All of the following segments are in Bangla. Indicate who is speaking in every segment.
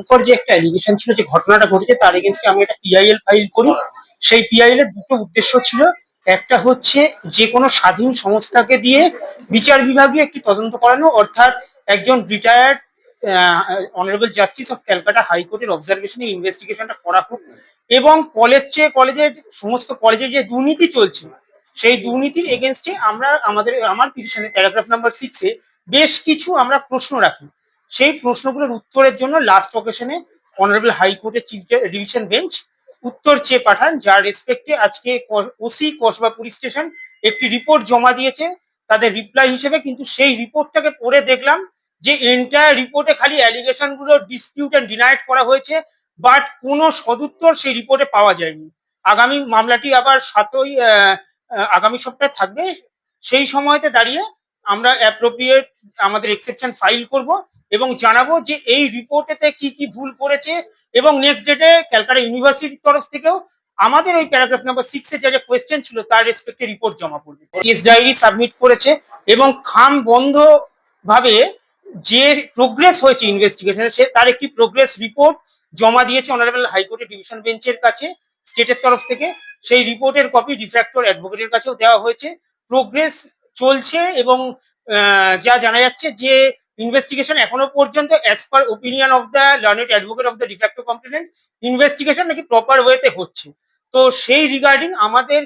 Speaker 1: উপর যে একটা অ্যালিগেশন ছিল, যে ঘটনাটা ঘটেছে, তার এগেনস্টে আমি একটা পিআইএল ফাইল করি। সেই পিআইএল এর দুটো উদ্দেশ্য ছিল, একটা হচ্ছে যে কোনো স্বাধীন সংস্থাকে দিয়ে বিচার বিভাগে একটি তদন্ত করানো, অর্থাৎ একজন retired honourable justice of Calcutta হাইকোর্টের অবজারভেশনে ইনভেস্টিগেশনটা করা হোক। এবং কলেজ চেয়ে কলেজে সমস্ত কলেজে যে দুর্নীতি চলছে, সেই দুর্নীতির এগেনস্টে আমরা, আমাদের, আমার পিটিশনে প্যারাগ্রাফ নাম্বার সিক্সে বেশ কিছু আমরা প্রশ্ন রাখি। সেই প্রশ্নগুলোর উত্তরের জন্য লাস্ট অকেশনে অনারেবল হাইকোর্টের চিফ ডিভিশন বেঞ্চ উত্তর চেয়ে পাঠান, যার রেসপেক্টে আজকে ওসি কসবা পুলিশ স্টেশন একটি রিপোর্ট জমা দিয়েছে। তাদের রিপ্লাই হিসেবে কিন্তু সেই রিপোর্টটাকে পড়ে দেখলাম যে এন্টায়ার রিপোর্টে খালি অ্যালিগেশনগুলো ডিসপিউট অ্যান্ড ডিনাইড করা হয়েছে বাট কোনো সদুত্তর সেই রিপোর্টে পাওয়া যায়নি। আগামী মামলাটি আবার সাতই আগামী সপ্তাহে থাকবে। সেই সময়তে দাঁড়িয়ে আমরা অ্যাপ্রোপ্রিয়েট আমাদের এক্সেপশন ফাইল করব এবং জানাব যে এই রিপোর্টেতে কি কি ভুল করেছে এবং নেক্সট ডেটে ক্যালকাটা ইউনিভার্সিটির তরফ থেকেও আমাদের ওই প্যারাগ্রাফ নাম্বার সিক্সে যা যা কোয়েশ্চেন ছিল তার রেসপেক্টে রিপোর্ট জমা পড়বে। কেস ডায়েরি সাবমিট করেছে এবং খাম বন্ধ ভাবে যে প্রোগ্রেস হয়েছে ইনভেস্টিগেশনে সে তার একটি প্রোগ্রেস রিপোর্ট জমা দিয়েছে অনারেবল হাইকোর্টের ডিভিশন বেঞ্চের কাছে স্টেটের তরফ থেকে। সেই রিপোর্টের কপি ডিফ্যাক্টর অ্যাডভোকেটের কাছেও দেওয়া হয়েছে। প্রোগ্রেস চলছে এবং যা জানা যাচ্ছে যে ইনভেস্টিগেশন এখনও পর্যন্ত as per opinion of the learned advocate of the de facto complainant investigation নাকি প্রপার ওয়েতে হচ্ছে। তো সেই রিগার্ডিং আমাদের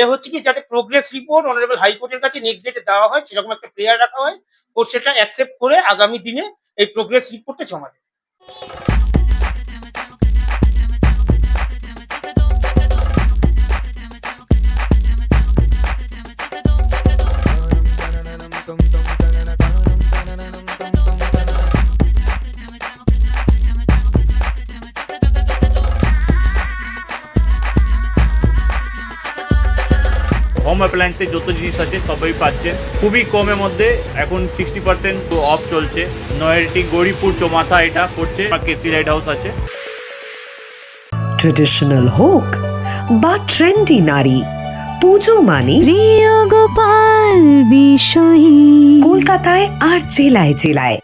Speaker 1: এ হচ্ছে কি যাতে প্রোগ্রেস রিপোর্ট অনারেবল হাইকোর্টের কাছে নেক্সট ডেটে দেওয়া হয়, সেরকম একটা প্রেয়ার রাখা হয়। ও সেটা অ্যাকসেপ্ট করে আগামী দিনে এই প্রোগ্রেস রিপোর্টটা জমা দেবে
Speaker 2: হোম অ্যাপ্লায়েন্সের যত জিনিস আছে, সবই পাচ্ছেন খুবই কমের মধ্যে, এখন সিক্সটি পার্সেন্ট অফ চলছে। নয়ারটি গৌরীপুর চৌমাথা এটা পড়ছে কেসি লাইট হাউস আছে।
Speaker 3: ট্রেডিশনাল হোক বা ট্রেন্ডি নারী। পুজো মানে
Speaker 4: প্রিয় গোপাল বিষয়ী।
Speaker 3: কলকাতায় আর জেলায় জেলায়।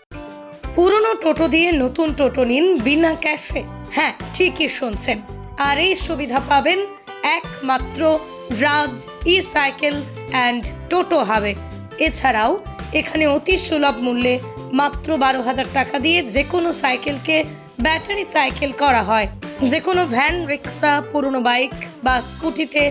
Speaker 5: পুরনো টোটো দিয়ে নতুন টোটো নিন বিনা ক্যাশে। হ্যাঁ ঠিকই শুনছেন। আর এই সুবিধা পাবেন একমাত্র রাজ ই সাইকেল অ্যান্ড টোটো হাবে। এছাড়াও এখানে অতি সুলভ মূল্যে মাত্র বারো হাজার টাকা দিয়ে যে কোনো সাইকেলকে ব্যাটারি সাইকেল করা হয়। যে কোনো ভ্যান রিক্সা পুরনো বাইক বা স্কুটিতে